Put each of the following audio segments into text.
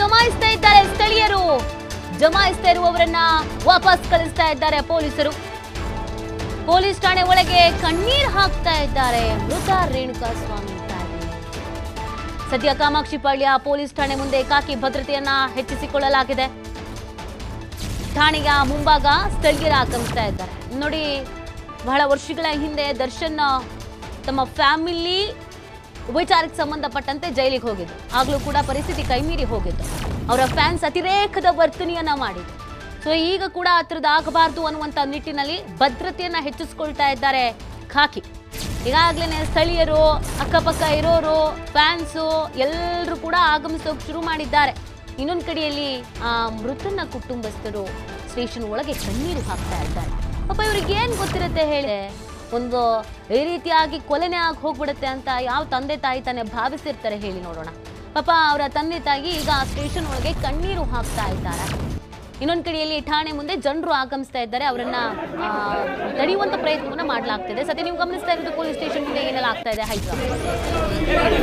ಜಮಾಯಿಸ್ತಾ ಇದ್ದಾರೆ ಸ್ಥಳೀಯರು. ಜಮಾಯಿಸ್ತಾ ಇರುವವರನ್ನ ವಾಪಸ್ ಕಳಿಸ್ತಾ ಇದ್ದಾರೆ ಪೊಲೀಸರು. ಪೊಲೀಸ್ ಠಾಣೆ ಒಳಗೆ ಕಣ್ಣೀರ್ ಹಾಕ್ತಾ ಇದ್ದಾರೆ ಮೃತ ರೇಣುಕಾ ಸ್ವಾಮಿ ಸದ್ಯ ಕಾಮಾಕ್ಷಿಪಾಳ್ಯ ಪೊಲೀಸ್ ಠಾಣೆ ಮುಂದೆ ಕಾಕಿ ಭದ್ರತೆಯನ್ನ ಹೆಚ್ಚಿಸಿಕೊಳ್ಳಲಾಗಿದೆ. ಠಾಣೆಯ ಮುಂಭಾಗ ಸ್ಥಳೀಯರ ಆಕ್ರಮಿಸ್ತಾ ಇದ್ದಾರೆ. ನೋಡಿ ಬಹಳ ವರ್ಷಗಳ ಹಿಂದೆ ದರ್ಶನ್ ತಮ್ಮ ಫ್ಯಾಮಿಲಿ ವಿಚಾರಕ್ಕೆ ಸಂಬಂಧಪಟ್ಟಂತೆ ಜೈಲಿಗೆ ಹೋಗಿದ್ದು. ಆಗಲೂ ಕೂಡ ಪರಿಸ್ಥಿತಿ ಕೈಮೀರಿ ಹೋಗಿದ್ದು ಅವರ ಫ್ಯಾನ್ಸ್ ಅತಿರೇಕದ ವರ್ತನೆಯನ್ನ ಮಾಡಿದ್ರು. ಸೊ ಈಗ ಕೂಡ ಆ ಆಗಬಾರ್ದು ಅನ್ನುವಂಥ ನಿಟ್ಟಿನಲ್ಲಿ ಭದ್ರತೆಯನ್ನ ಹೆಚ್ಚಿಸ್ಕೊಳ್ತಾ ಇದ್ದಾರೆ ಖಾಕಿ. ಈಗಾಗಲೇ ಸ್ಥಳೀಯರು, ಅಕ್ಕಪಕ್ಕ ಇರೋರು ಫ್ಯಾನ್ಸು ಎಲ್ಲರೂ ಕೂಡ ಆಗಮಿಸೋಕೆ ಶುರು ಮಾಡಿದ್ದಾರೆ. ಇನ್ನೊಂದು ಕಡೆಯಲ್ಲಿ, ಆ, ಮೃತನ ಕುಟುಂಬಸ್ಥರು ಸ್ಟೇಷನ್ ಒಳಗೆ ಕಣ್ಣೀರು ಹಾಕ್ತಾ ಇದ್ದಾರೆ. ಪಾಪ ಇವ್ರಿಗೆ ಏನ್ ಗೊತ್ತಿರುತ್ತೆ ಹೇಳಿ? ಒಂದು ಈ ರೀತಿಯಾಗಿ ಕೊಲೆನೇ ಆಗಿ ಹೋಗ್ಬಿಡುತ್ತೆ ಅಂತ ಯಾವ ತಂದೆ ತಾಯಿ ತಾನೇ ಭಾವಿಸಿರ್ತಾರೆ ಹೇಳಿ ನೋಡೋಣ. ಪಾಪ ಅವರ ತಂದೆ ತಾಯಿ ಈಗ ಆ ಸ್ಟೇಷನ್ ಒಳಗೆ ಕಣ್ಣೀರು ಹಾಕ್ತಾ ಇದ್ದಾರೆ. ಇನ್ನೊಂದು ಕಡೆಯಲ್ಲಿ ಠಾಣೆ ಮುಂದೆ ಜನರು ಆಗಮಿಸ್ತಾ ಇದ್ದಾರೆ. ಅವರನ್ನ ತಡೆಯುವಂತ ಪ್ರಯತ್ನವನ್ನ ಮಾಡಲಾಗ್ತಿದೆ. ಸದ್ಯ ನೀವು ಗಮನಿಸ್ತಾ ಇರೋದು ಪೊಲೀಸ್ ಸ್ಟೇಷನ್ ಮುಂದೆ ಏನೆಲ್ಲ ಆಗ್ತಾ ಇದೆ ಹೈದ್ರಾಬಾದ್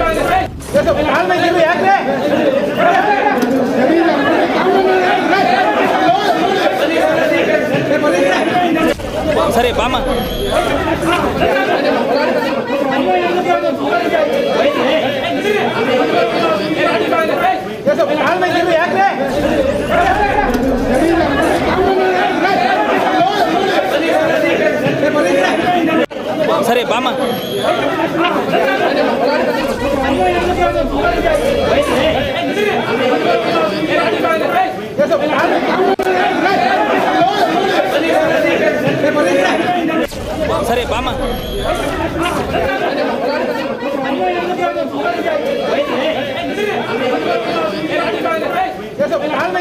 ಸರಿ ಸರಿ ಬಾಮ. ಸರಿ ಬಾಮ